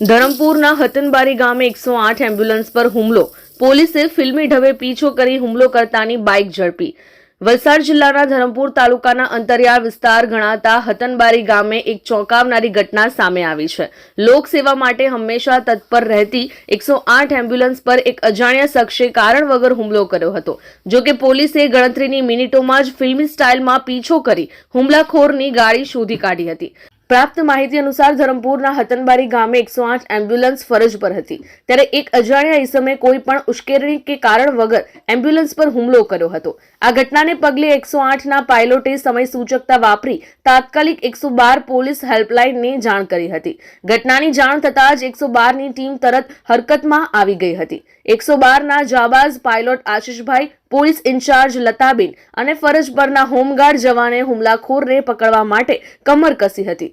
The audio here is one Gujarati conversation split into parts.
ધરમપુરના હતનબારી ગામે એકસો આઠ એમ્બ્યુલન્સ પર હુમલો. પોલીસે ફિલ્મી ઢબે પીછો કરી હુમલો કરતાની બાઇક ઝડપી. વલસાડ જિલ્લાના ધરમપુર તાલુકાના અંતરિયાળ વિસ્તાર ગણાતા હતનબારી ગામે એક ચોંકાવનારી ઘટના સામે આવી છે. લોકસેવા માટે હંમેશા તત્પર રહેતી એકસો આઠ એમ્બ્યુલન્સ પર એક અજાણ્યા શખ્સે કારણ વગર હુમલો કર્યો હતો. જો કે પોલીસે ગણતરીની મિનિટોમાં જ ફિલ્મી સ્ટાઇલમાં પીછો કરી હુમલાખોરની ગાડી શોધી કાઢી હતી. પ્રાપ્ત માહિતી અનુસાર ધરમપુરના હતનબારી ગામે એકસો આઠ એમ્બ્યુલન્સ ફરજ પર હતી. ત્યારે એક અજાણ્યા ઈસમે કોઈ પણ ઉશ્કેરણી કે કારણ વગર એમ્બ્યુલન્સ પર હુમલો કર્યો હતો. આ ઘટનાને પગલે એકસો આઠના પાયલોટે સમય સૂચકતા વાપરી તાત્કાલિક એકસો બાર પોલીસ હેલ્પલાઇનને જાણ કરી હતી. ઘટનાની જાણ થતાં જ એકસો બારની ટીમ તરત હરકતમાં આવી ગઈ હતી. એકસો બારના જાબાઝ pilot Ashishbhai, police in-charge Lataben અને ફરજ પરના હોમગાર્ડ જવાને હુમલાખોરને પકડવા માટે કમર કસી હતી.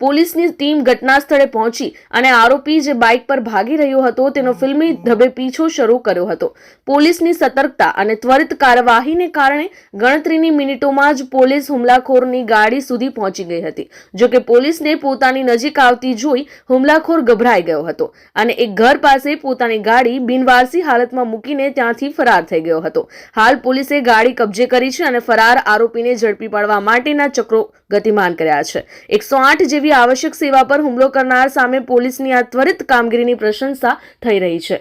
પોલીસની ટીમ ઘટના સ્થળે પહોંચી અને આરોપી જે બાઇક પર ભાગી રહ્યો હતો, તેનો ફિલ્મી ધબે પીછો શરૂ કર્યો હતો. પોલીસની સતર્કતા અને ત્વરિત કાર્યવાહીને કારણે ગણતરીની મિનિટોમાં જ પોલીસ હુમલાખોરની ગાડી સુધી પહોંચી ગઈ હતી. જો કે પોલીસને પોતાની નજીક આવતી જોઈ હુમલાખોર ગભરાઈ ગયો હતો અને એક ઘર પાસે પોતાની ગાડી બિનવારસી હાલતમાં મૂકીને ત્યાંથી ફરાર થઈ ગયો હતો. હાલ પોલીસે ગાડી કબજે કરી છે અને ફરાર આરોપીને ઝડપી પાડવા માટેના ચક્રો ગતિમાન કર્યા છે. એકસો આઠ આવશ્યક સેવા પર હુમલો કરનાર સામે પોલીસની આ ત્વરિત કામગીરીની પ્રશંસા થઈ રહી છે.